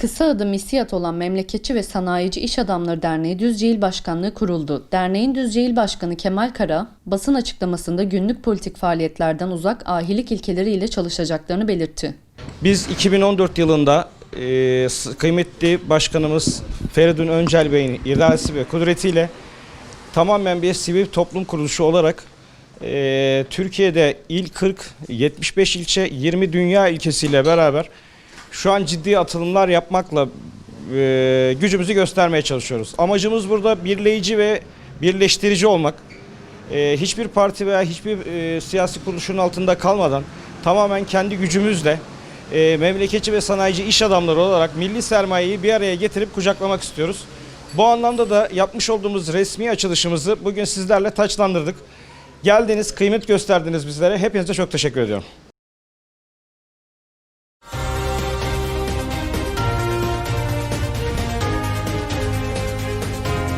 Kısa adı MİSİAD olan Memleketçi ve Sanayici İş Adamları Derneği Düzce İl Başkanlığı kuruldu. Derneğin Düzce İl Başkanı Kemal Kara, basın açıklamasında günlük politik faaliyetlerden uzak ahilik ilkeleriyle çalışacaklarını belirtti. Biz 2014 yılında e, kıymetli başkanımız Feridun Öncel Bey'in iradesi ve kudretiyle tamamen bir sivil toplum kuruluşu olarak e, Türkiye'de il 40, 75 ilçe, 20 dünya ilkesiyle beraber şu an ciddi atılımlar yapmakla e, gücümüzü göstermeye çalışıyoruz. Amacımız burada birleyici ve birleştirici olmak. E, hiçbir parti veya hiçbir e, siyasi kuruluşun altında kalmadan tamamen kendi gücümüzle e, memleketçi ve sanayici iş adamları olarak milli sermayeyi bir araya getirip kucaklamak istiyoruz. Bu anlamda da yapmış olduğumuz resmi açılışımızı bugün sizlerle taçlandırdık. Geldiniz, kıymet gösterdiniz bizlere. Hepinize çok teşekkür ediyorum.